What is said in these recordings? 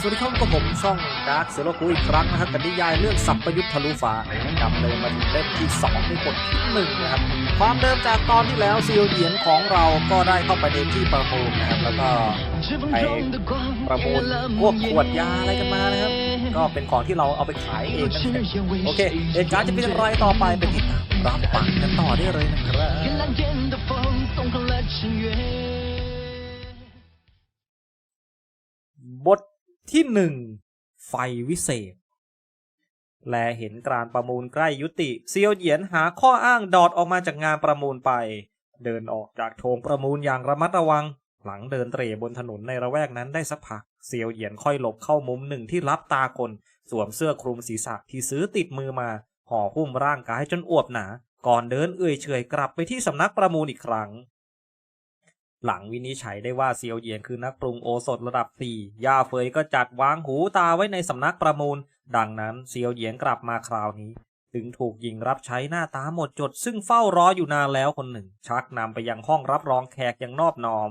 สวัสดีครับกับผมช่องดาร์คเซโลกูอีกครั้งนะครับกับนิยายเรื่องสัพพยุทธทะลุฟ้าดำเนินมาถึงเล่มที่2ในบทที่หนึ่งนะครับความเดิมจากตอนที่แล้วซีลเหยียนของเราก็ได้เข้าไปในที่ประมูลนะครับแล้วก็ไปประมูลพวกขวดยาอะไรกันมานะครับ ก็เป็นของที่เราเอาไปขายเองนั่นเองโอเคเหตุการณ์จะเป็นอย่างไรต่อไปไปติดตามรับฟังกันต่อได้เลยนะครับ ที่หนึ่งไฟวิเศษ แลเห็นการประมูลใกล้ยุติเซียวเหยียนหาข้ออ้างดอดออกมาจากงานประมูลไป เดินออกจากโถงประมูลอย่างระมัดระวัง หลังเดินเตร่บนถนนในระแวกนั้นได้สักพักเซียวเหยียนค่อยหลบเข้ามุมหนึ่งที่รับตาคน สวมเสื้อคลุมศีรษะที่ซื้อติดมือมาห่อหุ้มร่างกายจนอวบหนา ก่อนเดินเอื่อยเฉยกลับไปที่สำนักประมูลอีกครั้ง หลังวินิจฉัยได้ว่าเซียวเหยียนคือนักปรุงโอสถระดับสี่ย่าเฟยก็จัดวางหูตาไว้ในสำนักประมูล ดังนั้นเซียวเหยียนกลับมาคราวนี้ ถึงถูกยิงรับใช้หน้าตาหมดจด ซึ่งเฝ้ารออยู่นานแล้วคนหนึ่ง ชักนำไปยังห้องรับรองแขกอย่างนอบน้อม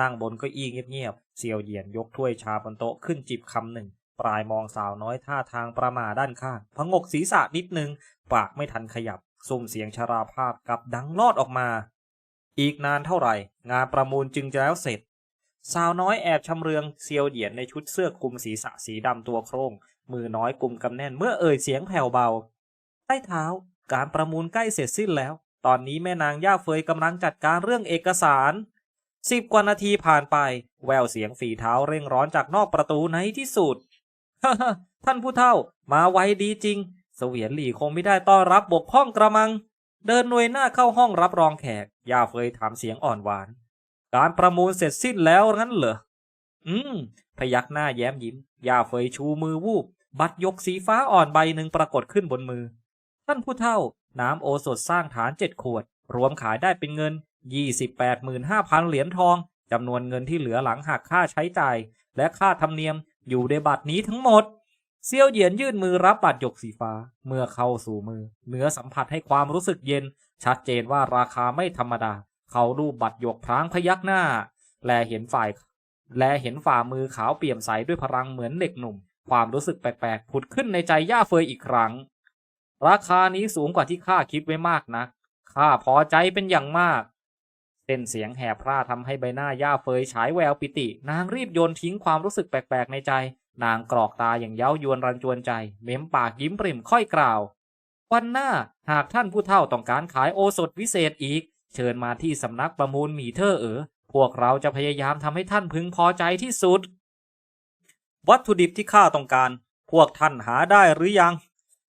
นั่งบนเก้าอี้เงียบๆเซียวเหยียนยกถ้วยชาบนโต๊ะขึ้นจิบคำหนึ่ง ปลายมองสาวน้อยท่าทางประหมาด้านข้างพงกศีรษะนิดนึง ปากไม่ทันขยับ สุ่มเสียงชราภาพกลับดังลอดออกมา อีกนานเท่าไหร่ งานประมูลจึงจะแล้วเสร็จ สาวน้อยแอบชำเรืองเซียวเหยียนในชุดเสื้อคลุมศีรษะสีดำตัวโครง มือน้อยกลุ่มกำแน่นเมื่อเอ่ยเสียงแผ่วเบา ใต้เท้า การประมูลใกล้เสร็จสิ้นแล้ว ตอนนี้แม่นางย่าเฟยกำลังจัดการเรื่องเอกสารสิบกว่านาทีผ่านไป แววเสียงฝีเท้าเร่งร้อนจากนอกประตูในที่สุดฮ่าท่านผู้เฒ่า มาไวดีจริง เสวียนหลี่คงไม่ได้ต้อนรับบกพร่องกระมัง เดินหน่วยหน้าเข้าห้องรับรองแขกย่าเฟยถามเสียงอ่อนหวาน การประมูลเสร็จสิ้นแล้วงั้นเหรอ อืม พยักหน้าแย้มยิ้มย่าเฟยชูมือวูบ บัตรยกสีฟ้าอ่อนใบหนึ่งปรากฏขึ้นบนมือ ท่านผู้เฒ่า น้ำโอสถสร้างฐานเจ็ดขวด รวมขายได้เป็นเงิน 28,500 เหรียญทองจำนวนเงินที่เหลือหลังหักค่าใช้จ่าย และค่าธรรมเนียมอยู่ในบัตรนี้ทั้งหมด เซียวเหยียนยื่นมือรับบัตรหยกสีฟ้า เมื่อเข้าสู่มือ เนื้อสัมผัสให้ความรู้สึกเย็น ชัดเจนว่าราคาไม่ธรรมดา เขารูปบัตรหยกพรางพยักหน้า แลเห็นฝ่าย แลเห็นฝ่ามือขาวเปี่ยมใสด้วยพลังเหมือนเด็กหนุ่ม ความรู้สึกแปลกๆผุดขึ้นในใจย่าเฟยอีกครั้ง ราคานี้สูงกว่าที่ข้าคิดไว้มากนะข้าพอใจเป็นอย่างมากเส้นเสียงแหบพร่าทำให้ใบหน้าย่าเฟยฉายแววปิติ นางรีบโยนทิ้งความรู้สึกแปลกๆในใจ นางกรอกตาอย่างเย้ายวนรันจวนใจ เม้มปากยิ้มปริมค่อยกล่าว วันหน้าหากท่านผู้เฒ่าต้องการขายโอสถวิเศษอีก เชิญมาที่สำนักประมูลหมีเทอเอ๋อพวกเราจะพยายามทำให้ท่านพึงพอใจที่สุด วัตถุดิบที่ข้าต้องการ พวกท่านหาได้หรือยัง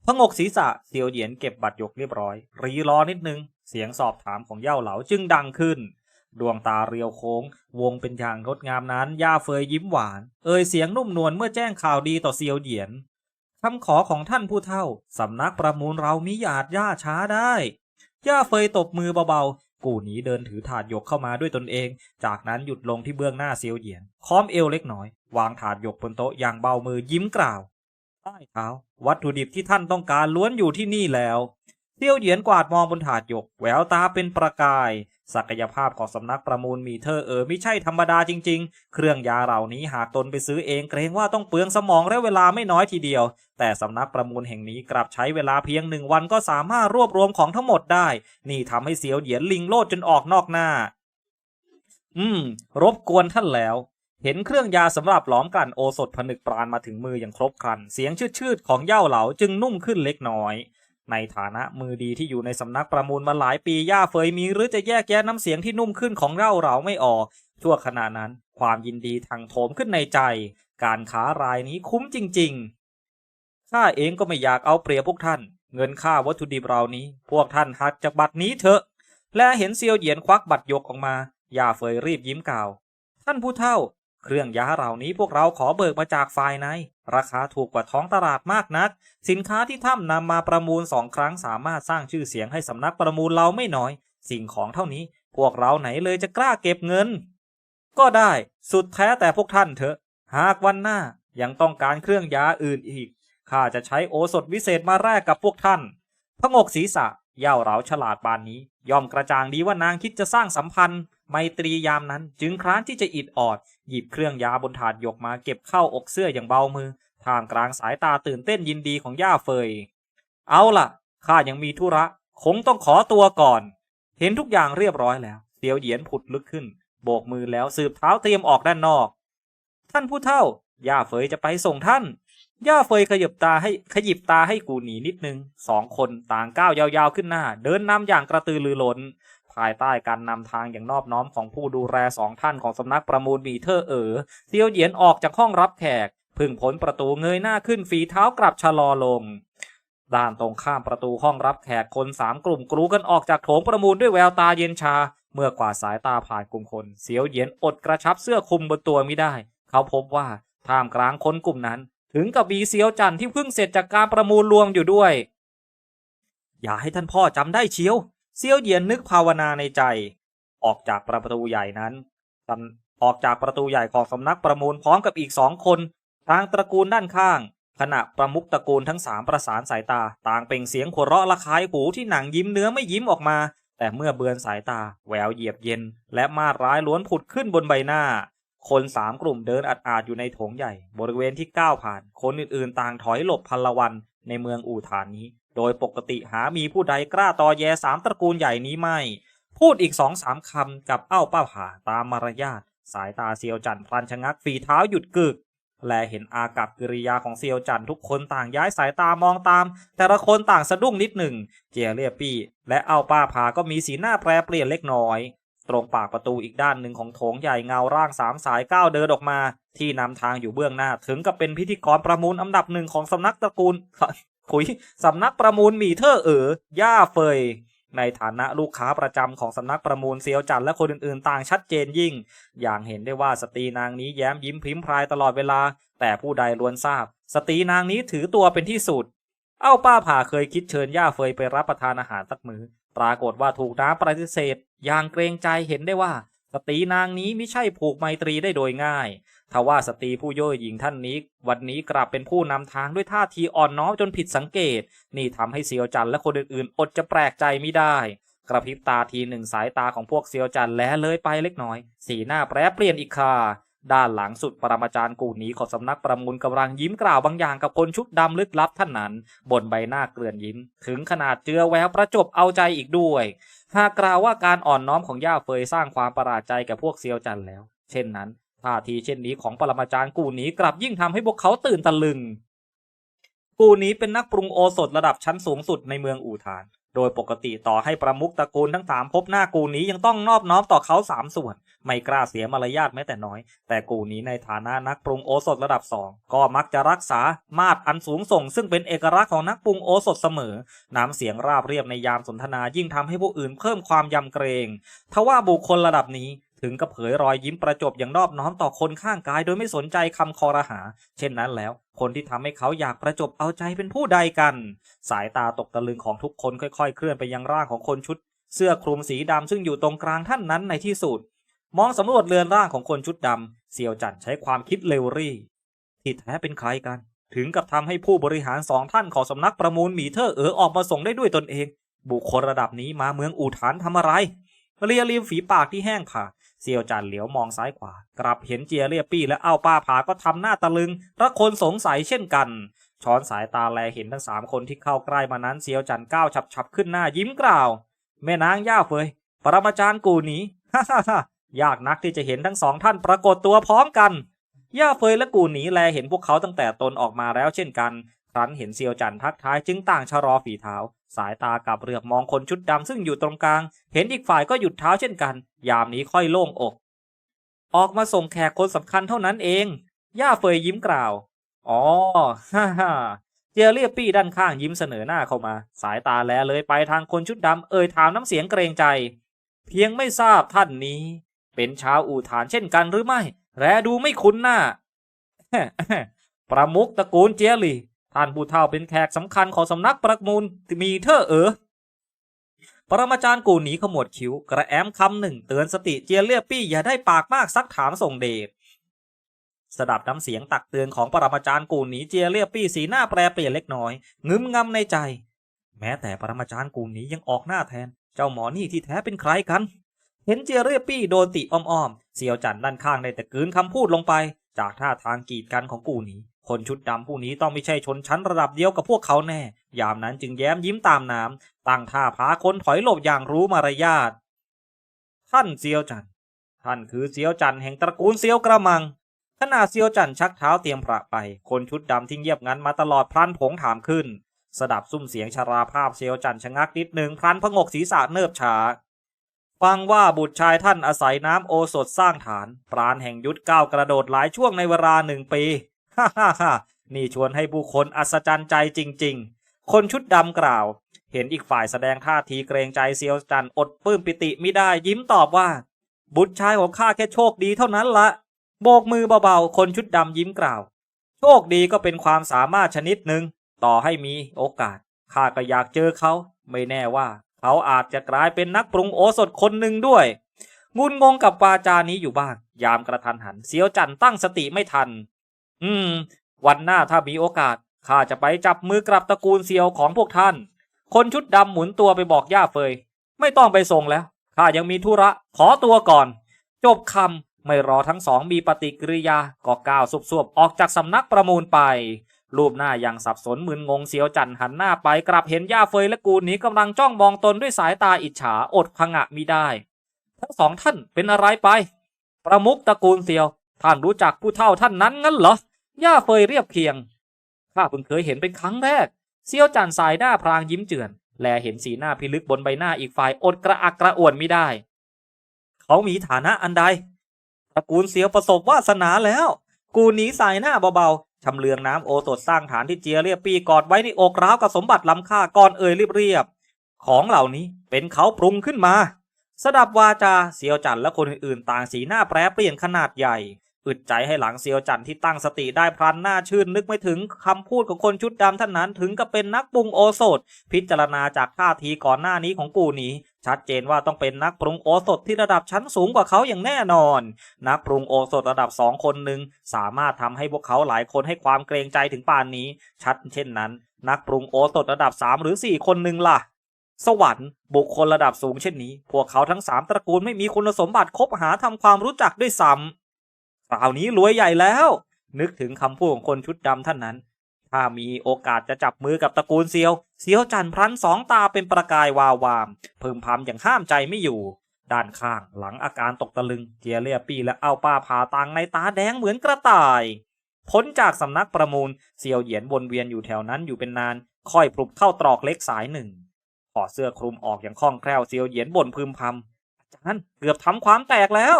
พงกศีรษะเซียวเหยียนเก็บบัตรยกเรียบร้อย รีรอนิดนึง เสียงสอบถามของเย่าเหลาจึงดังขึ้น ดวงตาเรียวโค้ง วงเป็นอย่างงดงามนั้น ย่าเฟยยิ้มหวาน เอ่ยเสียงนุ่มนวลเมื่อแจ้งข่าวดีต่อเซียวเหยียนคำขอของท่านผู้เฒ่า สำนักประมูลเรามิอาจย่าช้าได้ ย่าเฟยตบมือเบาๆ กูหนีเดินถือถาดหยกเข้ามาด้วยตนเอง จากนั้นหยุดลงที่เบื้องหน้าเซียวเหยียน ค้อมเอวเล็กน้อย วางถาดหยกบนโต๊ะอย่างเบามือยิ้มกล่าวใต้เท้าวัตถุดิบที่ท่านต้องการล้วนอยู่ที่นี่แล้วเซียวเหยียนกวาดมองบนถาดหยก แววตาเป็นประกาย ศักยภาพของสำนักประมูลมีเธอเออไม่ใช่ธรรมดาจริง ๆ เครื่องยาเหล่านี้หากตนไปซื้อเองเกรงว่าต้องเปลืองสมองและเวลาไม่น้อยทีเดียว แต่สำนักประมูลแห่งนี้กลับใช้เวลาเพียงหนึ่งวันก็สามารถรวบรวมของทั้งหมดได้ นี่ทำให้เสียวเหยียนลิงโลดจนออกนอกหน้า อืม รบกวนท่านแล้วเห็นเครื่องยาสำหรับหลอมกลั่นโอสถผนึกปราณมาถึงมืออย่างครบครัน เสียงชืดๆของเย่าเหลาจึงนุ่มขึ้นเล็กน้อย ในฐานะมือดีที่อยู่ในสำนักประมูลมาหลายปีย่าเฟยมีหรือจะแยกแยะน้ำเสียงที่นุ่มขึ้นของเย่าเหลาไม่ออกชั่วขณะนั้น ความยินดีทางโถมขึ้นในใจ การค้ารายนี้คุ้มจริงๆข้าเองก็ไม่อยากเอาเปรียบพวกท่าน เงินค่าวัตถุดิบเหล่านี้ พวกท่านหักจากบัตรนี้เถอะ และเห็นเซียวเหยียนควักบัตรยกออกมาย่าเฟยรีบยิ้มกล่าว ท่านผู้เฒ่า เครื่องยาเหล่านี้พวกเราขอเบิกมาจากฝ่ายใน ราคาถูกกว่าท้องตลาดมากนัก สินค้าที่ท่านำมาประมูลสองครั้งสามารถสร้างชื่อเสียงให้สำนักประมูลเราไม่น้อย สิ่งของเท่านี้พวกเราไหนเลยจะกล้าเก็บเงิน ก็ได้สุดแท้แต่พวกท่านเถอะ หากวันหน้ายังต้องการเครื่องยาอื่นอีกข้าจะใช้โอสถวิเศษมาแลกกับพวกท่านพงกศีรษะย่าเหลาฉลาดปานนี้ ย่อมกระจ่างดีว่านางคิดจะสร้างสัมพันธ์ ไมตรียามนั้นจึงคร้านที่จะอิดออด หยิบเครื่องยาบนถาดหยกมาเก็บเข้าอกเสื้ออย่างเบามือท่ามกลางสายตาตื่นเต้นยินดีของย่าเฟย เอาล่ะข้ายังมีธุระ คงต้องขอตัวก่อน เห็นทุกอย่างเรียบร้อยแล้วเตียวเหยียนผุดลึกขึ้น โบกมือแล้วสืบเท้าเตรียมออกด้านนอก ท่านผู้เฒ่า ย่าเฟยจะไปส่งท่าน ย่าเฟยขยิบตาให้ขยิบตาให้กูหนีนิดนึง สองคนต่างก้าวยาวๆขึ้นหน้า เดินนำอย่างกระตือรือร้น ภายใต้การนำทางอย่างนอบน้อมของผู้ดูแลสองท่านของสำนักประมูลมีเทอเอ๋อเตียวเหยียนออกจากห้องรับแขก พึ่งพ้นประตูเงยหน้าขึ้นฝีเท้ากลับชะลอลงด้านตรงข้ามประตูห้องรับแขกคนสามกลุ่มกรูกันออกจากโถงประมูลด้วยแววตาเย็นชา เมื่อกว่าสายตาผ่านกลุ่มคน เสียวเหยียนอดกระชับเสื้อคลุมบนตัวไม่ได้ เขาพบว่าท่ามกลางคนกลุ่มนั้น ถึงกับบีเซียวจันที่เพิ่งเสร็จจากการประมูลรวมอยู่ด้วย อย่าให้ท่านพ่อจำได้เชียว เซียวเหยียนนึกภาวนาในใจ ออกจากประตูใหญ่นั้นออกจากประตูใหญ่ของสำนักประมูลพร้อมกับอีกสองคนทางตระกูลด้านข้าง ขณะประมุขตระกูลทั้งสามประสานสายตา ต่างเป่งเสียงหัวเราะระคายหูที่หนังยิ้มเนื้อไม่ยิ้มออกมา แต่เมื่อเบือนสายตา แววเหยียบเย็น และมาร้ายล้วนผุดขึ้นบนใบหน้า คนสามกลุ่มเดินอัดอาดอยู่ในโถงใหญ่ บริเวณที่ก้าวผ่าน คนอื่นๆ ต่างถอยหลบพันลวันในเมืองอู่ฐานนี้ โดยปกติหามีผู้ใดกล้าตอแยสามตระกูลใหญ่นี้ไม่ พูดอีกสองสามคำกับเอ้าป้าผาตามมารยาท สายตาเซียวจันทร์พลันชะงักฝีเท้าหยุดกึก และเห็นอากับกิริยาของเซียวจันทุกคนต่างย้ายสายตามองตาม แต่ละคนต่างสะดุ้งนิดหนึ่ง เจียเรียปี้ และเอาป้าผาก็มีสีหน้าแปรเปลี่ยนเล็กน้อยตรงปากประตูอีกด้านหนึ่งของโถงใหญ่เงาร่างสามสายก้าวเดินออกมา ที่นำทางอยู่เบื้องหน้าถึงกับเป็นพิธีกรประมูลอันดับหนึ่งของสำนักตระกูล ขุยสำนักประมูลหมีเทอเอ๋อย่าเฟยในฐานะลูกค้าประจำของสำนักประมูลเซียวจันและคนอื่นๆ ต่างชัดเจนยิ่ง อย่างเห็นได้ว่าสตรีนางนี้แย้มยิ้มพิมพรายตลอดเวลา แต่ผู้ใดล้วนทราบ สตรีนางนี้ถือตัวเป็นที่สุด เอ้าป้าผ่าเคยคิดเชิญย่าเฟยไปรับประทานอาหารสักมือปรากฏว่าถูกน้ำปฏิเสธ อย่างเกรงใจเห็นได้ว่า สตรีนางนี้ไม่ใช่ผูกไมตรีได้โดยง่าย ทว่าสตรีผู้ย่อหญิงท่านนี้ วันนี้กลับเป็นผู้นำทางด้วยท่าทีอ่อนน้อมจนผิดสังเกต นี่ทำให้เซียวจันและคนอื่นๆ อดจะแปลกใจไม่ได้ กระพริบตาทีหนึ่งสายตาของพวกเซียวจันแลเลยไปเล็กน้อย สีหน้าแปรเปลี่ยนอีกคาด้านหลังสุดปรมาจารย์กูหนีของสำนักประมูลกำลังยิ้มกล่าวบางอย่างกับคนชุดดำลึกลับท่านนั้น บนใบหน้าเกลื่อนยิ้ม ถึงขนาดเจือแววประจบเอาใจอีกด้วย หากกล่าวว่าการอ่อนน้อมของย่าเฟยสร้างความประหลาดใจแก่พวกเซียวจันแล้ว เช่นนั้นท่าทีเช่นนี้ของปรมาจารย์กูหนีกลับยิ่งทำให้พวกเขาตื่นตะลึง กูหนีเป็นนักปรุงโอสถระดับชั้นสูงสุดในเมืองอู่ฐาน โดยปกติต่อให้ประมุขตระกูลทั้งสามพบหน้ากูนี้ยังต้องนอบน้อมต่อเขาสามส่วน ไม่กล้าเสียมารยาทแม้แต่น้อย แต่กูนี้ในฐานะนักปรุงโอสถระดับสองก็มักจะรักษามาตรอันสูงส่ง ซึ่งเป็นเอกลักษณ์ของนักปรุงโอสถเสมอ น้ำเสียงราบเรียบในยามสนทนายิ่งทำให้ผู้อื่นเพิ่มความยำเกรงทว่าบุคคลระดับนี้ถึงกับเผยรอยยิ้มประจบอย่างนอบน้อมต่อคนข้างกาย โดยไม่สนใจคำคอรหา เช่นนั้นแล้ว คนที่ทำให้เขาอยากประจบเอาใจเป็นผู้ใดกัน สายตาตกตะลึงของทุกคนค่อยๆ เคลื่อนไปยังร่างของคนชุด เสื้อคลุมสีดำซึ่งอยู่ตรงกลางท่านนั้นในที่สุดมองสำรวจเรือนร่างของคนชุดดำเซียวจันใช้ความคิดเร็วรี่ที่แท้เป็นใครกันถึงกับทำให้ผู้บริหารสองท่านของสำนักประมูลหมีเทอร์เอ๋อออกมาส่งได้ด้วยตนเอง บุคคลระดับนี้มาเมืองอู่ฐานทำอะไร เรียริมฝีปากที่แห้งผาก เซียวจันเหลียวมองซ้ายขวา กลับเห็นเจียเรียปี้และเอ้าป้าผาก็ทำหน้าตะลึงระคนสงสัยเช่นกัน ช้อนสายตาแลเห็นทั้งสามคนที่เข้าใกล้มานั้นเซียวจันก้าวฉับๆขึ้นหน้ายิ้มกล่าว แม่นางย่าเฟยปรมาจารย์กูหนีฮ่าฮ่าฮ่ายากนักที่จะเห็นทั้งสองท่านปรากฏตัวพร้อมกัน ย่าเฟยและกูหนีแลเห็นพวกเขาตั้งแต่ตนออกมาแล้วเช่นกัน ครั้นเห็นเซียวจันทักทายจึงต่างชะลอฝีเท้า สายตากลับเรือกมองคนชุดดำซึ่งอยู่ตรงกลาง เห็นอีกฝ่ายก็หยุดเท้าเช่นกัน ยามนี้ค่อยโล่งอก ออกมาส่งแขกคนสำคัญเท่านั้นเอง ย่าเฟยยิ้มกล่าว อ๋อ ฮ่าฮ่าเจียเรียปี้ด้านข้างยิ้มเสนอหน้าเข้ามา สายตาแลเลยไปทางคนชุดดำเอ่ยถามน้ำเสียงเกรงใจ เพียงไม่ทราบท่านนี้ เป็นชาวอู่ฐานเช่นกันหรือไม่ แรดูไม่คุ้นหน้าประมุขตระกูลเจียหลี่ ท่านผู้เฒ่าเป็นแขกสำคัญของสำนักประมูลมีเทอเอ๋อปรมาจารย์กูหนีขมวดคิ้ว กระแอมคำหนึ่งเตือนสติเจียเลียปี้อย่าได้ปากมากซักถามส่งเดชสดับน้ำเสียงตักเตือนของปรมาจารย์กูหนีเจียเลียปี้สีหน้าแปรเปลี่ยนเล็กน้อย งึมงำในใจ แม้แต่ปรมาจารย์กูหนียังออกหน้าแทน เจ้าหมอนี่ที่แท้เป็นใครกัน เห็นเจยเรียปี้โดนติอ้อมๆเซียวจันด้านข้างได้แต่กืนคำพูดลงไป จากท่าทางกีดกันของกูหนี คนชุดดำผู้นี้ต้องไม่ใช่ชนชั้นระดับเดียวกับพวกเขาแน่ ยามนั้นจึงแย้มยิ้มตามน้ำตั้งท่าพาคนถอยหลบอย่างรู้มารยาท ท่านเซียวจัน ท่านคือเซียวจันแห่งตระกูลเซียวกระมัง ขณะเซียวจันชักเท้าเตรียมพระไป คนชุดดำที่เงียบงันมาตลอดพลันผงถามขึ้น สดับซุ้มเสียงชาราภาพเซียวจันชะงักนิดหนึ่งพลันพงกศีรษะเนิบช้าฟังว่าบุตรชายท่านอาศัยน้ำโอสถสร้างฐาน ปราณแห่งยุทธก้าวกระโดดหลายช่วงในเวลาหนึ่งปี ฮ่าฮ่าฮ่านี่ชวนให้ผู้คนอัศจรรย์ใจจริง ๆ คนชุดดำกล่าว เห็นอีกฝ่ายแสดงท่าทีเกรงใจเซียวจันอดปลื้มปิติไม่ได้ยิ้มตอบว่า บุตรชายของข้าแค่โชคดีเท่านั้นละโบกมือเบาๆ คนชุดดำยิ้มกล่าว โชคดีก็เป็นความสามารถชนิดหนึ่งต่อให้มีโอกาสข้าก็อยากเจอเขา ไม่แน่ว่าเขาอาจจะกลายเป็นนักปรุงโอสถคนหนึ่งด้วยงุนงงกับวาจานี้อยู่บ้าง ยามกระทันหันเสียวจันตั้งสติไม่ทัน อืม วันหน้าถ้ามีโอกาสข้าจะไปจับมือกลับตระกูลเซียวของพวกท่าน คนชุดดำหมุนตัวไปบอกย่าเฟย ไม่ต้องไปส่งแล้วข้ายังมีธุระขอตัวก่อน จบคำไม่รอทั้งสองมีปฏิกิริยาก็ก้าวสวบๆออกจากสำนักประมูลไป รูปหน้าอย่างสับสนมึนงงเสียวจันหันหน้าไปกลับเห็นย่าเฟยและกูนี้กำลังจ้องมองตนด้วยสายตาอิจฉาอดพงะมิได้ ทั้งสองท่านเป็นอะไรไป ประมุขตระกูลเซียว ท่านรู้จักผู้เฒ่าท่านนั้นงั้นเหรอย่าเฟยเรียบเคียง ข้าเพิ่งเคยเห็นเป็นครั้งแรก เซียวจันสายหน้าพรางยิ้มเจือน แลเห็นสีหน้าพิลึกบนใบหน้าอีกฝ่ายอดกระอักกระอ่วนไม่ได้ เขามีฐานะอันใด ตระกูลเสียวประสบวาสนาแล้ว กูหนีสายหน้าเบาๆชำเลืองน้ำโอสถสร้างฐานที่เจียเรียบปีกอดไว้ในอกร้าวกับสมบัติล้ำค่าก่อนเอ่ยเรียบๆของเหล่านี้เป็นเขาปรุงขึ้นมาสดับวาจาเซียวจันและคนอื่นๆต่างสีหน้าแปรเปลี่ยนขนาดใหญ่ อึดใจให้หลังเซียวจันที่ตั้งสติได้พลันหน้าชื่นนึกไม่ถึงคำพูดของคนชุดดำท่านนั้นถึงกับเป็นนักปรุงโอสถ พิจารณาจากท่าทีก่อนหน้านี้ของกูนีชัดเจนว่าต้องเป็นนักปรุงโอสถที่ระดับชั้นสูงกว่าเขาอย่างแน่นอน นักปรุงโอสถระดับสองคนหนึ่งสามารถทำให้พวกเขาหลายคนให้ความเกรงใจถึงป่านนี้ ชัดเช่นนั้น นักปรุงโอสถระดับสามหรือสี่คนหนึ่งล่ะสวรรค์บุคคลระดับสูงเช่นนี้ พวกเขาทั้งสามตระกูลไม่มีคุณสมบัติคบหาทำความรู้จักด้วยซ้ำ คราวนี้รวยใหญ่แล้ว นึกถึงคำพูดของคนชุดดำท่านนั้น ถ้ามีโอกาสจะจับมือกับตระกูลเซียว เซียวจันทร์พลันสองตาเป็นประกายวาววาม เพิ่มพำอย่างห้ามใจไม่อยู่ ด้านข้างหลังอาการตกตะลึง เจียเลียปี้และเอาป้าผ่าตังในตาแดงเหมือนกระต่ายพ้นจากสำนักประมูลเซียวเหยียนวนเวียนอยู่แถวนั้นอยู่เป็นนาน ค่อยปลุกเข้าตรอกเล็กสายหนึ่งถอดเสื้อคลุมออกอย่างคล่องแคล่วเซียวเหยียนบ่นพึมพำอาจารย์เกือบทำความแตกแล้ว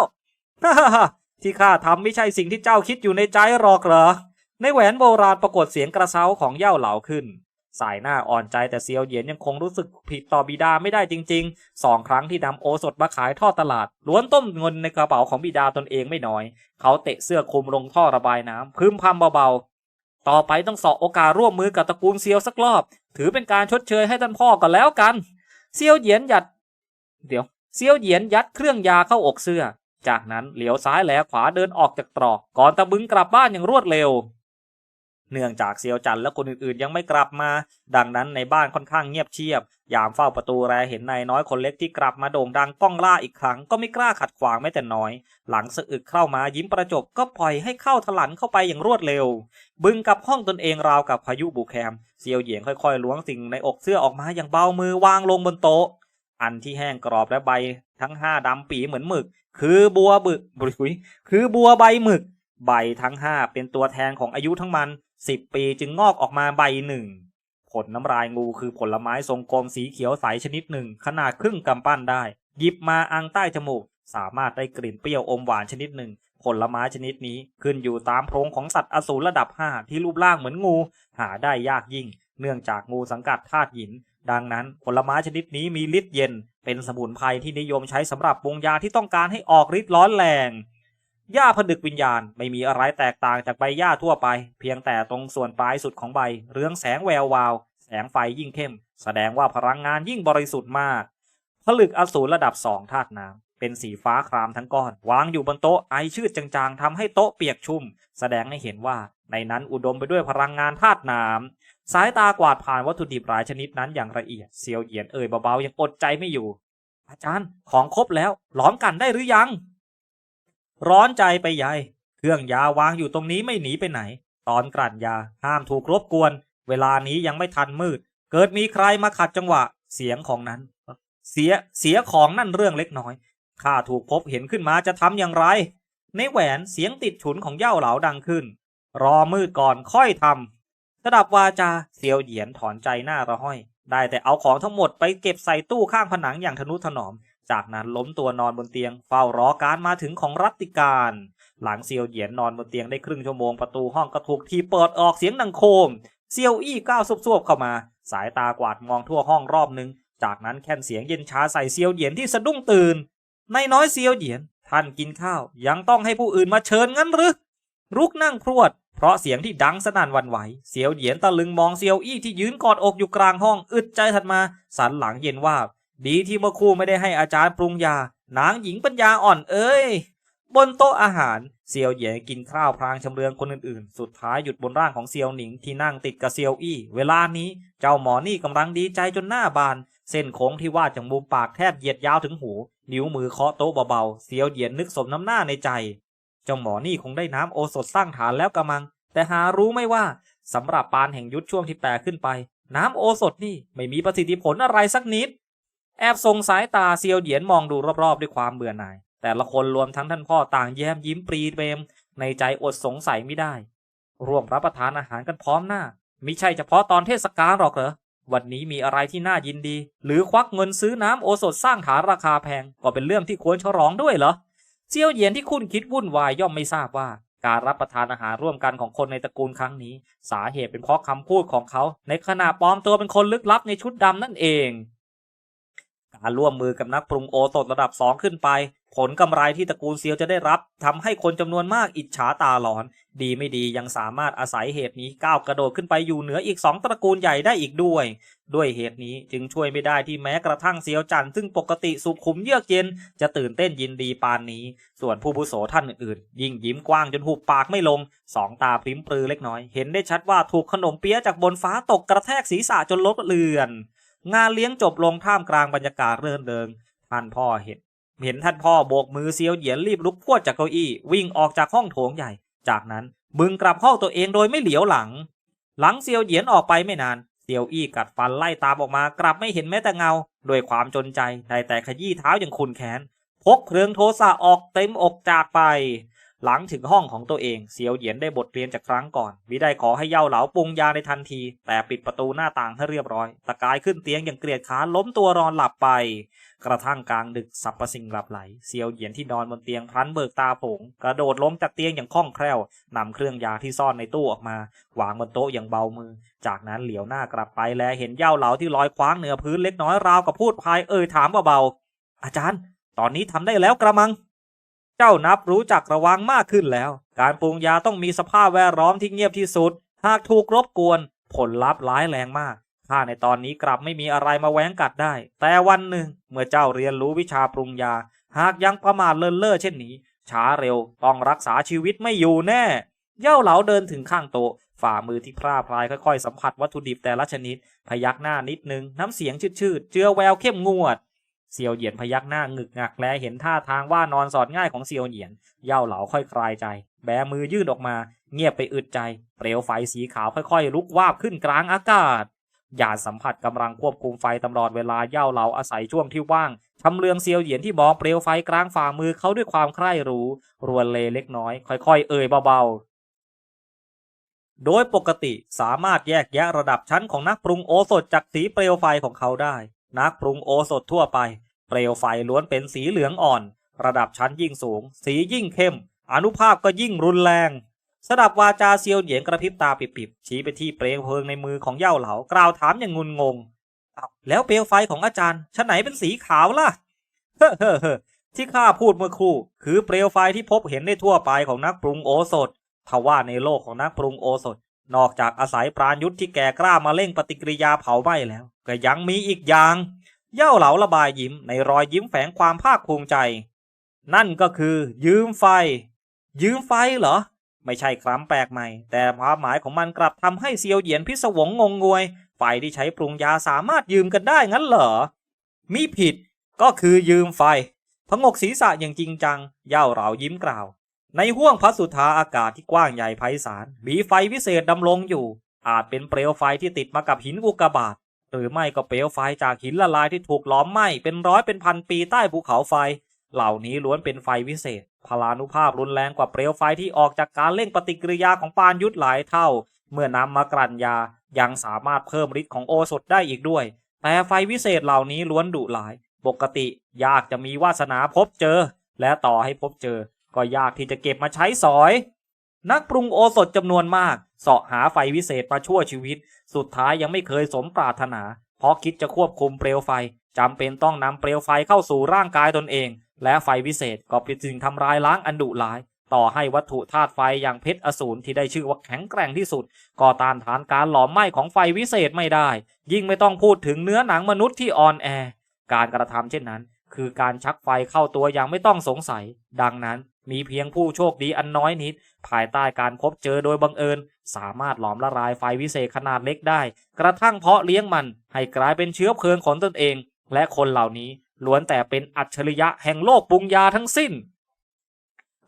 ฮ่าฮ่า ที่ข้าทำไม่ใช่สิ่งที่เจ้าคิดอยู่ในใจหรอกเหรอ ในแหวนโบราณปรากฏเสียงกระเซ้าของเย่าเหลาขึ้น สายหน้าอ่อนใจแต่เซียวเหยียนยังคงรู้สึกผิดต่อบิดาไม่ได้จริงๆ สองครั้งที่นำโอสถมาขายทอดตลาด ล้วนต้มเงินในกระเป๋าของบิดาตนเองไม่น้อย เขาเตะเสื้อคลุมลงท่อระบายน้ำพึมพำเบาๆ ต่อไปต้องสอบโอกาสร่วมมือกับตระกูลเซียวสักรอบ ถือเป็นการชดเชยให้ท่านพ่อกันแล้วกัน เซียวเหยียนหยัด เดี๋ยวเซียวเหยียนยัดเครื่องยาเข้าอกเสื้อ จากนั้นเหลียวซ้ายแลขวาเดินออกจากตรอกก่อนตะบึงกลับบ้านอย่างรวดเร็ว เนื่องจากเซียวจันและคนอื่นๆยังไม่กลับมา ดังนั้นในบ้านค่อนข้างเงียบเชียบ ยามเฝ้าประตูแรเห็นนายน้อยคนเล็กที่กลับมาโด่งดังก้องล่าอีกครั้งก็ไม่กล้าขัดขวางแม้แต่น้อย หลังสะอึกเข้ามายิ้มประจบก็ปล่อยให้เข้าถลันเข้าไปอย่างรวดเร็ว บึงกับห้องตนเองราวกับพายุบุแคมเซียวเหยียงค่อยๆล้วงสิ่งในอกเสื้อออกมาอย่างเบามือวางลงบนโต๊ะ อันที่แห้งกรอบและใบทั้งห้าดำปีเหมือนหมึก คือบัวบึกบุยคือบัวใบหมึก ใบทั้งห้าเป็นตัวแทนของอายุทั้งมันสิบปีจึงงอกออกมาใบหนึ่งผลน้ำลายงูคือผลไม้ทรงกลมสีเขียวใสชนิดหนึ่ง ขนาดครึ่งกำปั้นได้ หยิบมาอังใต้จมูก สามารถได้กลิ่นเปรี้ยวอมหวานชนิดหนึ่ง ผลไม้ชนิดนี้ขึ้นอยู่ตามโพรงของสัตว์อสูรระดับห้าที่รูปร่างเหมือนงู หาได้ยากยิ่ง เนื่องจากงูสังกัดธาตุหิน ดังนั้นผลไม้ชนิดนี้มีฤทธิ์เย็น เป็นสมุนไพรที่นิยมใช้สำหรับปรุงยาที่ต้องการให้ออกฤทธิ์ร้อนแรงหญ้าผนึกวิญญาณไม่มีอะไรแตกต่างจากใบหญ้าทั่วไป เพียงแต่ตรงส่วนปลายสุดของใบ เรืองแสงแวววาว แสงไฟยิ่งเข้ม แสดงว่าพลังงานยิ่งบริสุทธิ์มากผลึกอสูรระดับสองธาตุน้ำเป็นสีฟ้าครามทั้งก้อน วางอยู่บนโต๊ะไอชืดจางๆทำให้โต๊ะเปียกชุ่ม แสดงให้เห็นว่าในนั้นอุดมไปด้วยพลังงานธาตุน้ำ สายตากวาดผ่านวัตถุดิบหลายชนิดนั้นอย่างละเอียดเซียวเหยียนเอ่ยเบาๆยังอดใจไม่อยู่ อาจารย์ของครบแล้วหลอมกันได้หรือยัง ร้อนใจไปใหญ่เครื่องยาวางอยู่ตรงนี้ไม่หนีไปไหน ตอนกลั่นยาห้ามถูกรบกวน เวลานี้ยังไม่ทันมืด เกิดมีใครมาขัดจังหวะ เสียงของนั้น เสียเสียของนั่นเรื่องเล็กน้อยข้าถูกพบเห็นขึ้นมาจะทำอย่างไร ในแหวนเสียงติดฉุนของเย้าเหลาดังขึ้น รอมืดก่อนค่อยทำ สดับวาจาเซียวเหยียนถอนใจหน้าระห้อย ได้แต่เอาของทั้งหมดไปเก็บใส่ตู้ข้างผนังอย่างทนุถนอม จากนั้นล้มตัวนอนบนเตียงเฝ้ารอการมาถึงของรัตติการ หลังเซียวเหยียนนอนบนเตียงได้ครึ่งชั่วโมงประตูห้องก็ถูกทีเปิดออกเสียงดังโคมเซียวอี้ก้าวซวบๆเข้ามา สายตากวาดมองทั่วห้องรอบนึง จากนั้นแค่นเสียงเย็นชาใส่เซียวเหยียนที่สะดุ้งตื่นในน้อยเซียวเหยียนท่านกินข้าวยังต้องให้ผู้อื่นมาเชิญงั้นหรือรุกนั่งพรวด เพราะเสียงที่ดังสนั่นวันไหวเซียวเหยียนตะลึงมองเซียวอี้ที่ยืนกอดอกอยู่กลางห้องอึดใจถัดมาสันหลังเย็นว่าดีที่เมื่อคู่ไม่ได้ให้อาจารย์ปรุงยา นางหญิงปัญญาอ่อนเอ้ย บนโต๊ะอาหารเซียวเหยียนกินข้าวพลางชำเลืองคนอื่นๆ สุดท้ายหยุดบนร่างของเซียวหนิงที่นั่งติดกับเซียวอี้ เวลานี้เจ้าหมอนี่กำลังดีใจจนหน้าบาน เส้นโค้งที่วาดจากมุมปากแทบเหยียดยาวถึงหู นิ้วมือเคาะโต๊ะเบาๆเซียวเหยียนนึกสมน้ำหน้าในใจ เจ้าหมอนี่คงได้น้ำโอสถสร้างฐานแล้วกระมัง แต่หารู้ไม่ว่าสำหรับปานแห่งยุทธช่วงที่แปลขึ้นไป น้ำโอสถนี่ไม่มีประสิทธิผลอะไรสักนิด แอบส่งสายตาเซียวเหยียนมองดูรอบๆ ด้วยความเบื่อหน่าย แต่ละคนรวมทั้งท่านพ่อต่างแย้มยิ้มปรีเปรมในใจอดสงสัยไม่ได้ ร่วมรับประทานอาหารกันพร้อมหน้ามิใช่เฉพาะตอนเทศกาลหรอกเหรอวันนี้มีอะไรที่น่ายินดี หรือควักเงินซื้อน้ำโอสถสร้างฐานราคาแพงก็เป็นเรื่องที่ควรฉลองด้วยเหรอ เซียวเหยียนที่คุณคิดวุ่นวายย่อมไม่ทราบว่า การรับประทานอาหารร่วมกันของคนในตระกูลครั้งนี้ สาเหตุเป็นเพราะคำพูดของเขา ในขณะปลอมตัวเป็นคนลึกลับในชุดดำนั่นเอง การร่วมมือกับนักปรุงโอสถระดับสองขึ้นไป ผลกำไรที่ตระกูลเซียวจะได้รับทำให้คนจำนวนมากอิจฉาตาหลอน ดีไม่ดียังสามารถอาศัยเหตุนี้ก้าวกระโดดขึ้นไปอยู่เหนืออีกสองตระกูลใหญ่ได้อีกด้วย ด้วยเหตุนี้จึงช่วยไม่ได้ที่แม้กระทั่งเซียวจันซึ่งปกติสุขุมเยือกเย็นจะตื่นเต้นยินดีปานนี้ ส่วนผู้บุโสท่านอื่นๆยิ่งยิ้มกว้างจนหุบปากไม่ลงสองตาพริ้มปรือเล็กน้อย เห็นได้ชัดว่าถูกขนมเปี๊ยะจากบนฟ้าตกกระแทกศีรษะจนลบเลือน งานเลี้ยงจบลงท่ามกลางบรรยากาศเรื่นเริงท่านพ่อเห็น เห็นท่านพ่อโบกมือเซียวเหยียนรีบลุกพรวดจากเก้าอี้วิ่งออกจากห้องโถงใหญ่ จากนั้นบึงกลับห้องตัวเองโดยไม่เหลียวหลัง หลังเซียวเหยียนออกไปไม่นานเซียวอี้กัดฟันไล่ตามออกมากลับไม่เห็นแม้แต่เงาด้วยความจนใจได้แต่ขยี้เท้าอย่างขุนแขนพกเครื่องโทสะออกเต็มอกจากไป หลังถึงห้องของตัวเองเซียวเหยียนได้บทเรียนจากครั้งก่อนมิได้ขอให้เย่าเหลาปรุงยาในทันที แต่ปิดประตูหน้าต่างให้เรียบร้อย ตะกายขึ้นเตียงอย่างเกลียดค้านล้มตัวรอนหลับไป กระทั่งกลางดึกสับประสิ่งหลับไหลเซียวเหยียนที่นอนบนเตียงพลันเบิกตาผงกระโดดล้มจากเตียงอย่างคล่องแคล่วนำเครื่องยาที่ซ่อนในตู้ออกมาวางบนโต๊ะอย่างเบามือ จากนั้นเหลียวหน้ากลับไปแลเห็นเย้าเหลาที่ลอยคว้างเหนือพื้นเล็กน้อยราวกับพูดพายเอ่ยถามเบาๆอาจารย์ ตอนนี้ทำได้แล้วกระมัง เจ้านับรู้จักระวังมากขึ้นแล้ว การปรุงยาต้องมีสภาพแวดล้อมที่เงียบที่สุด หากถูกรบกวน ผลลัพธ์ร้ายแรงมาก ข้าในตอนนี้กลับไม่มีอะไรมาแหวงกัดได้ แต่วันหนึ่ง เมื่อเจ้าเรียนรู้วิชาปรุงยา หากยังประมาทเลินเล่อเช่นนี้ ช้าเร็วต้องรักษาชีวิตไม่อยู่แน่ เย่าเหลาเดินถึงข้างโต๊ะฝ่ามือที่พร่าพลายค่อยๆสัมผัสวัตถุดิบแต่ละชนิด พยักหน้านิดนึงน้ำเสียงชืดๆเจือแววเข้มงวด เซียวเหยียนพยักหน้างึกงักและเห็นท่าทางว่านอนสอดง่ายของเซียวเหยียน เย่าเหลาค่อยคลายใจ แบมือยื่นออกมา เงียบไปอึดใจ เปลวไฟสีขาวค่อยๆ ลุกวาบขึ้นกลางอากาศหยาดสัมผัสกำลังควบคุมไฟตลอดเวลาเย่าเหลาอาศัยช่วงที่ว่างชำเลืองเซียวเหยียนที่มองเปลวไฟกลางฝ่ามือเขาด้วยความใคร่รู้รวนเลเล็กน้อย ค่อยๆ เอ่ยเบาๆ โดยปกติสามารถแยกแยะระดับชั้นของนักปรุงโอสถจากสีเปลวไฟของเขาได้ นักปรุงโอสถทั่วไป เปลวไฟล้วนเป็นสีเหลืองอ่อน ระดับชั้นยิ่งสูง สียิ่งเข้ม อนุภาพก็ยิ่งรุนแรงสดับวาจาเซียวเหยียนกระพริบตาปิบๆชี้ไปที่เปลวเพลิงในมือของเย่าเหลากล่าวถามอย่างงุนงงอ้าวแล้วเปลวไฟของอาจารย์ชั้นไหนเป็นสีขาวล่ะเฮ้อเฮ้อเฮ้อที่ข้าพูดเมื่อครู่ คือเปลวไฟที่พบเห็นได้ทั่วไปของนักปรุงโอสถทว่าในโลกของนักปรุงโอสถ นอกจากอาศัยปราณยุทธที่แก่กล้ามาเร่งปฏิกิริยาเผาไหม้แล้ว ก็ยังมีอีกอย่าง เย่าเหลาระบายยิ้มในรอยยิ้มแฝงความภาคภูมิใจ นั่นก็คือ ยืมไฟ ยืมไฟเหรอ ไม่ใช่คำแปลกใหม่ แต่ความหมายของมันกลับทำให้เซียวเหยียนพิศวงงงงวย ไฟที่ใช้ปรุงยาสามารถยืมกันได้งั้นเหรอ มีผิดก็คือยืมไฟพงกศีรษะอย่างจริงจัง เย่าเหรายิ้มกล่าว ในห้วงพระสุธาอากาศที่กว้างใหญ่ไพศาลมีไฟวิเศษดำรงอยู่ อาจเป็นเปลวไฟที่ติดมากับหินอุกกาบาต หรือไม่ก็เปลวไฟจากหินละลายที่ถูกล้อมไหม้เป็นร้อยเป็นพันปีใต้ภูเขาไฟ เหล่านี้ล้วนเป็นไฟวิเศษ พลานุภาพรุนแรงกว่าเปลวไฟที่ออกจากการเร่งปฏิกิริยาของปานยุทธหลายเท่า เมื่อนำมากลั่นยายังสามารถเพิ่มฤทธิ์ของโอสถได้อีกด้วย แต่ไฟวิเศษเหล่านี้ล้วนดุหลาย ปกติยากจะมีวาสนาพบเจอ และต่อให้พบเจอ ก็ยากที่จะเก็บมาใช้สอย นักปรุงโอสถจำนวนมากเสาะหาไฟวิเศษมาชั่วชีวิต สุดท้ายยังไม่เคยสมปรารถนา เพราะคิดจะควบคุมเปลวไฟจำเป็นต้องนำเปลวไฟเข้าสู่ร่างกายตนเอง และไฟวิเศษก็เป็นสิ่งทำลายล้างอันดุร้าย ต่อให้วัตถุธาตุไฟอย่างเพชรอสูรที่ได้ชื่อว่าแข็งแกร่งที่สุด ก็ต้านทานการหลอมไหม้ของไฟวิเศษไม่ได้ ยิ่งไม่ต้องพูดถึงเนื้อหนังมนุษย์ที่อ่อนแอ การกระทำเช่นนั้น คือการชักไฟเข้าตัวอย่างไม่ต้องสงสัย ดังนั้นมีเพียงผู้โชคดีอันน้อยนิด ภายใต้การพบเจอโดยบังเอิญ สามารถหลอมละลายไฟวิเศษขนาดเล็กได้ กระทั่งเพาะเลี้ยงมัน ให้กลายเป็นเชื้อเพลิงของตนเอง และคนเหล่านี้ล้วนแต่เป็นอัจฉริยะแห่งโลกปรุงยาทั้งสิ้น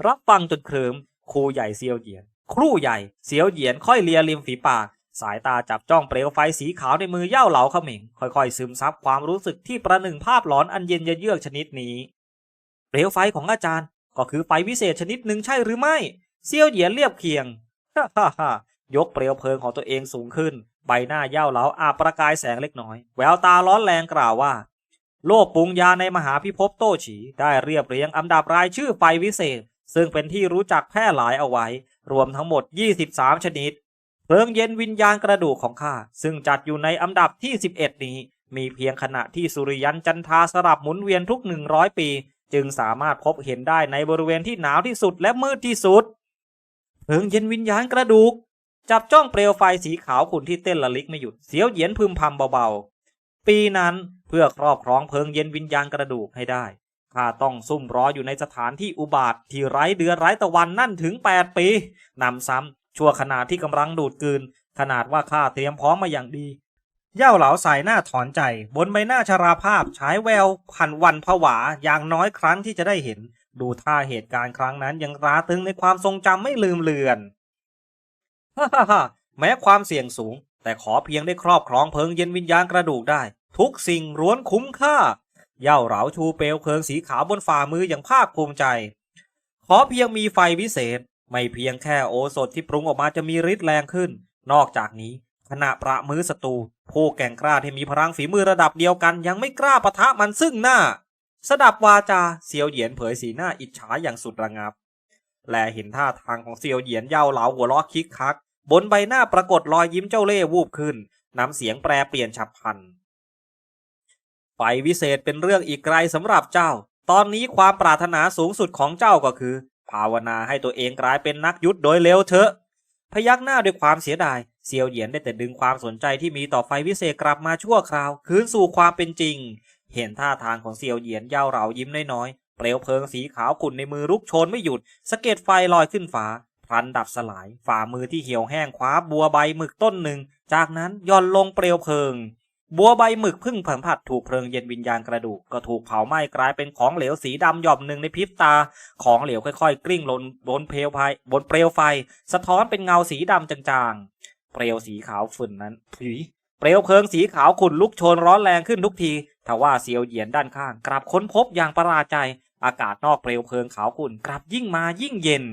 รับฟังจนเคลิมครูใหญ่เซียวเหยียน ครูใหญ่เซียวเหยียนค่อยเลียริมฝีปาก สายตาจับจ้องเปลวไฟสีขาวในมือเย่าเหลาเขม่งค่อยๆ ซึมซับความรู้สึกที่ประหนึ่งภาพหลอนอันเย็นเยือกชนิดนี้ เปลวไฟของอาจารย์ก็คือไฟวิเศษชนิดหนึ่งใช่หรือไม่ เซียวเหยียนเรียบเคียงฮ่าฮ่าฮ่ายกเปลวเพลิงของตัวเองสูงขึ้น ใบหน้าเย่าเหลาอาบประกายแสงเล็กน้อย แววตาร้อนแรงกล่าวว่า โลกปรุงยาในมหาพิภพโตฉี ได้เรียบเรียงอันดับรายชื่อไฟวิเศษ ซึ่งเป็นที่รู้จักแพร่หลายเอาไว้ รวมทั้งหมด 23 ชนิด เพลิงเย็นวิญญาณกระดูกของข้าซึ่งจัดอยู่ในอันดับที่ 11 นี้ มีเพียงขณะที่สุริยันจันทาสลับหมุนเวียนทุก 100 ปี จึงสามารถพบเห็นได้ในบริเวณที่หนาวที่สุดและมืดที่สุด เพลิงเย็นวิญญาณกระดูก จับจ้องเปลวไฟสีขาวขุ่นที่เต้นละลิกไม่หยุดเสียวเหยียนพึมพำเบาๆ ปีนั้นเพื่อครอบครองเพลิงเย็นวิญญาณกระดูกให้ได้ข้าต้องซุ่มรออยู่ในสถานที่อุบาทที่ไร้เดือไร้ตะวันนั่นถึง 8 ปีนำซ้ำ ชั่วขณะที่กำลังดูดกืน ขนาดว่าข้าเตรียมพร้อมมาอย่างดี เย่าเหลาสายหน้าถอนใจ บนใบหน้าชราภาพฉายแววพันวันผวาอย่างน้อยครั้งที่จะได้เห็น ดูท่าเหตุการณ์ครั้งนั้นยังตราตรึงในความทรงจำไม่ลืมเลือนฮ่าฮ่าฮ่าแม้ความเสี่ยงสูง แต่ขอเพียงได้ครอบครองเพลิงเย็นวิญญาณกระดูกได้ ทุกสิ่งล้วนคุ้มค่าเย่าเหลาชูเปลวเพลิงสีขาวบนฝ่ามืออย่างภาคภูมิใจ ขอเพียงมีไฟวิเศษ ไม่เพียงแค่โอสถที่ปรุงออกมาจะมีฤทธิ์แรงขึ้น นอกจากนี้ขณะประมือศัตรูผู้แก่งกล้าที่มีพลังฝีมือระดับเดียวกัน ยังไม่กล้าปะทะมันซึ่งหน้า สดับวาจาเซียวเหยียนเผยสีหน้าอิจฉาอย่างสุดระงับ และเห็นท่าทางของเซียวเหยียนเย่าเหลาหัวล้อคิกคัก บนใบหน้าปรากฏรอยยิ้มเจ้าเล่ห์วูบขึ้นน้ำเสียงแปรเปลี่ยนฉับพลันไฟวิเศษเป็นเรื่องอีกไกลสำหรับเจ้า ตอนนี้ความปรารถนาสูงสุดของเจ้าก็คือ ภาวนาให้ตัวเองกลายเป็นนักยุทธโดยเร็วเถอะ พยักหน้าด้วยความเสียดายเซียวเหยียนได้แต่ดึงความสนใจที่มีต่อไฟวิเศษกลับมาชั่วคราว คืนสู่ความเป็นจริง เห็นท่าทางของเซียวเหยียนเย้าเหลายิ้มน้อยๆเปลวเพลิงสีขาวขุ่นในมือลุกโชนไม่หยุดสะเก็ดไฟลอยขึ้นฟ้าพลันดับสลายฝ่ามือที่เหี่ยวแห้งคว้าบัวใบหมึกต้นหนึ่ง จากนั้นย่อนลงเปลวเพลิง บัวใบหมึกพึ่งผันผัดถูกเพลิงเย็นวิญญาณกระดูกก็ถูกเผาไหม้กลายเป็นของเหลวสีดำหย่อมหนึ่งในพริบตา ของเหลวค่อยๆ กลิ้งลงบนเพลวไฟบนเปลวไฟ สะท้อนเป็นเงาสีดำจางๆ เปลวสีขาวฝุ่นนั้นผีเปลวเพลิงสีขาวขุ่นลุกโชนร้อนแรงขึ้นทุกทีทว่าเซียวเหยียนด้านข้าง กลับค้นพบอย่างประหลาดใจ อากาศนอกเปลวเพลิงขาวขุ่นกลับยิ่งมายิ่งเย็น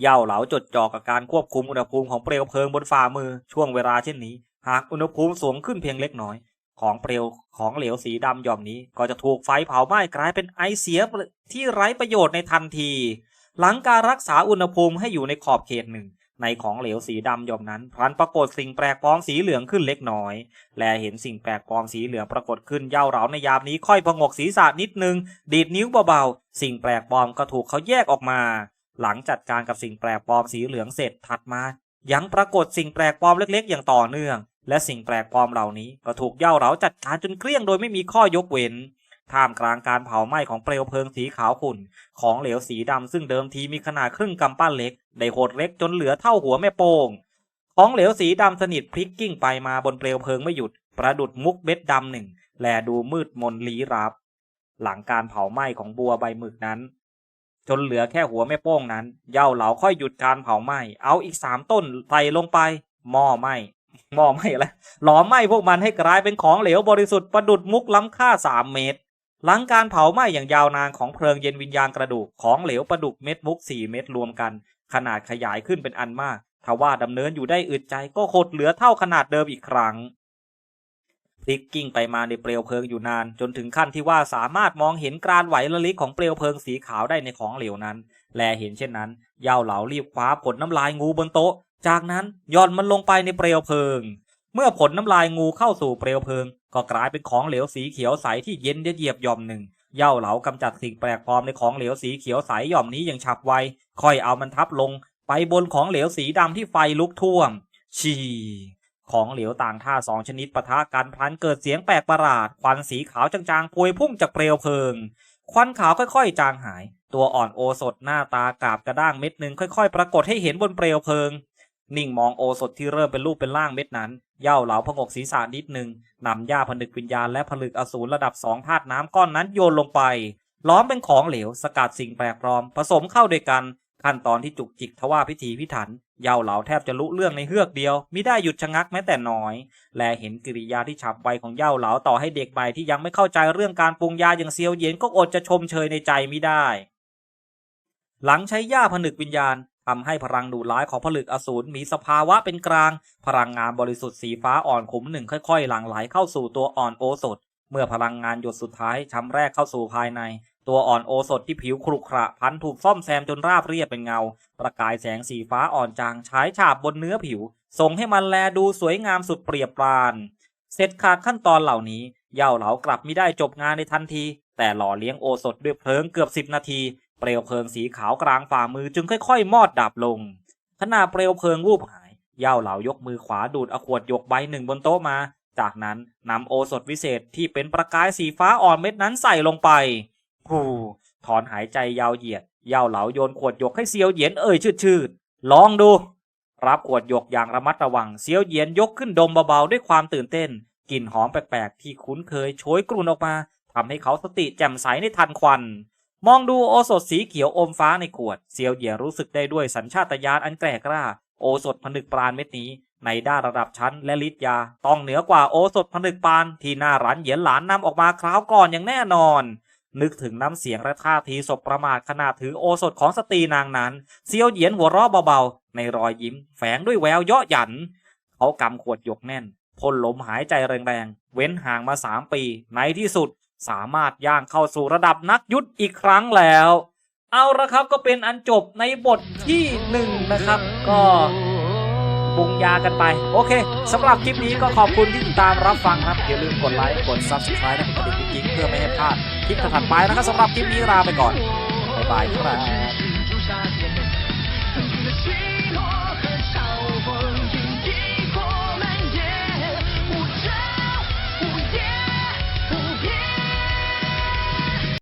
เย่าเหลาจดจ่อกับการควบคุมอุณหภูมิของเปลวเพลิงบนฝ่ามือช่วงเวลาเช่นนี้ หากอุณหภูมิสูงขึ้นเพียงเล็กน้อย ของเปลวของเหลวสีดำหย่อมนี้ก็จะถูกไฟเผาไหม้กลายเป็นไอเสียที่ไร้ประโยชน์ในทันที หลังการรักษาอุณหภูมิให้อยู่ในขอบเขตหนึ่ง ในของเหลวสีดำหย่อมนั้นพลันปรากฏสิ่งแปลกปลอมสีเหลืองขึ้นเล็กน้อย และเห็นสิ่งแปลกปลอมสีเหลืองปรากฏขึ้นเย่าเหลาในยามนี้ค่อยพงกศีรษะนิดนึง ดีดนิ้วเบาๆสิ่งแปลกปลอมก็ถูกเขาแยกออกมา หลังจัดการกับสิ่งแปลกปลอมสีเหลืองเสร็จถัดมายังปรากฏสิ่งแปลกปลอมเล็กๆ อย่างต่อเนื่อง และสิ่งแปลกปลอมเหล่านี้ก็ถูกเย่าเหลาจัดการจนเกลี้ยงโดยไม่มีข้อยกเว้น ท่ามกลางการเผาไหม้ของเปลวเพลิงสีขาวขุ่น ของเหลวสีดำซึ่งเดิมทีมีขนาดครึ่งกำปั้นเล็ก ได้โหดเล็กจนเหลือเท่าหัวแม่โป้ง ของเหลวสีดำสนิทพลิกกิ้งไปมาบนเปลวเพลิงไม่หยุด ประดุดมุกเบ็ดดำหนึ่ง แลดูมืดมนลี้ลับ หลังการเผาไหม้ของบัวใบหมึกนั้นจนเหลือแค่หัวแม่โป้งนั้น เย่าเหลาค่อยหยุดการเผาไหม้ เอาอีกสามต้นใส่ลงไป หม้อไหม้ หม้อไหม้อะหลอมไหม้พวกมันให้กลายเป็นของเหลวบริสุทธิ์ประดุดมุกล้ำค่าสามเมตร หลังการเผาไหม้อย่างยาวนานของเพลิงเย็นวิญญาณกระดูกของเหลวประดุกเม็ดมุกสี่เม็ดรวมกัน ขนาดขยายขึ้นเป็นอันมากทว่าดำเนินอยู่ได้อึดใจก็หดเหลือเท่าขนาดเดิมอีกครั้งพลิกกิ้งไปมาในเปลวเพลิงอยู่นาน จนถึงขั้นที่ว่าสามารถมองเห็นกรานไหวละลิกของเปลวเพลิงสีขาวได้ในของเหลวนั้น แลเห็นเช่นนั้น เย่าเหลารีบคว้าผลน้ำลายงูบนโต๊ะ จากนั้นย่อนมันลงไปในเปลวเพลิง เมื่อผลน้ำลายงูเข้าสู่เปลวเพลิง ก็กลายเป็นของเหลวสีเขียวใสที่เย็นเยียบหย่อมหนึ่งเหย่าเหลากำจัดสิ่งแปลกปลอมในของเหลวสีเขียวใสหย่อมนี้อย่างฉับไวค่อยเอามันทับลง ไปบนของเหลวสีดำที่ไฟลุกท่วม ชีของเหลวต่างท่าสองชนิดปะทะกันพลันเกิดเสียงแปลกประหลาดควันสีขาวจางๆพวยพุ่งจากเปลวเพลิง ควันขาวค่อยๆ จางหาย ตัวอ่อนโอสถหน้าตากราบกระด้างเม็ดหนึ่งค่อยๆ ปรากฏให้เห็นบนเปลวเพลิง นิ่งมองโอสถที่เริ่มเป็นรูปเป็นร่างเม็ดนั้นเหย่าเหลาพงกศีรษะนิดหนึ่งนำหญ้าผนึกวิญญาณและผลึกอสูรระดับสองธาตุน้ำก้อนนั้นโยนลงไป ล้อมเป็นของเหลวสกัดสิ่งแปลกปลอม ผสมเข้าด้วยกัน ขั้นตอนที่จุกจิกทว่าพิถีพิถันเหย่าเหลาแทบจะรู้เรื่องในเฮือกเดียวมิได้หยุดชะงักแม้แต่น้อย และเห็นกิริยาที่ฉับไวของเหย่าเหลาต่อให้เด็กใหม่ที่ยังไม่เข้าใจเรื่องการปรุงยาอย่างเซียวเย็นก็อดจะชมเชยในใจมิได้หลังใช้หญ้าผนึกวิญญาณ ทำให้พลังดูร้ายของผลึกอสูรมีสภาวะเป็นกลาง พลังงานบริสุทธิ์สีฟ้าอ่อนขุมหนึ่งค่อยๆหลั่งไหลเข้าสู่ตัวอ่อนโอสถ เมื่อพลังงานหยดสุดท้ายช้ำแรกเข้าสู่ภายใน ตัวอ่อนโอสถที่ผิวครุขระพันถูกซ่อมแซมจนราบเรียบเป็นเงา ประกายแสงสีฟ้าอ่อนจางฉายฉาบบนเนื้อผิว ส่งให้มันแลดูสวยงามสุดเปรียบปรานเสร็จขาดขั้นตอนเหล่านี้เย่าเหลากลับไม่ได้จบงานในทันที แต่หล่อเลี้ยงโอสถด้วยเพลิงเกือบสิบนาที เปลวเพลิงสีขาวกลางฝ่ามือจึงค่อยๆ มอดดับลง ขณะเปลวเพลิงวูบหาย เย่าเหลายกมือขวาดูดอขวดหยกใบหนึ่งบนโต๊ะมา จากนั้นนำโอสถวิเศษที่เป็นประกายสีฟ้าอ่อนเม็ดนั้นใส่ลงไปฮูถอนหายใจยาวเหยียด เย่าเหลาโยนขวดหยกให้เซียวเหยียนเอ่ยชืดๆลองดู รับขวดหยกอย่างระมัดระวังเซียวเหยียนยกขึ้นดมเบาๆด้วยความตื่นเต้นกลิ่นหอมแปลกๆที่คุ้นเคยโชยกลุ่นออกมาทำให้เขาสติแจ่มใสในทันควัน มองดูโอสถสีเขียวอมฟ้าในขวดเซียวเหยียนรู้สึกได้ด้วยสัญชาตญาณอันแกร่กล้า โอสถผนึกปราณเม็ดนี้ ในด้านระดับชั้นและฤทธิ์ยา ต้องเหนือกว่าโอสถผนึกปานที่หน้าร้านเหยียนหลานนำออกมาคราวก่อนอย่างแน่นอน นึกถึงน้ำเสียงและท่าทีสบประมาทขณะถือโอสถของสตรีนางนั้นเซียวเหยียนหัวเราะเบาๆในรอยยิ้ม แฝงด้วยแววเยาะหยันเขากำขวดหยกแน่นพ่นลมหายใจแรงๆเว้นห่างมาสามปีในที่สุด สามารถย่างเข้าสู่ระดับนักยุทธอีกครั้งแล้ว เอาละครับก็เป็นอันจบในบทที่หนึ่งนะครับ ก็ปรุงยากันไป โอเคสำหรับคลิปนี้ก็ขอบคุณที่ติดตามรับฟังครับอย่าลืมกดไลค์ กด subscribe และกดกระดิ่งกิ๊งๆเพื่อไม่ให้พลาดคลิปถัดไปนะครับสำหรับคลิปนี้ลาไปก่อนบ๊ายบายครับ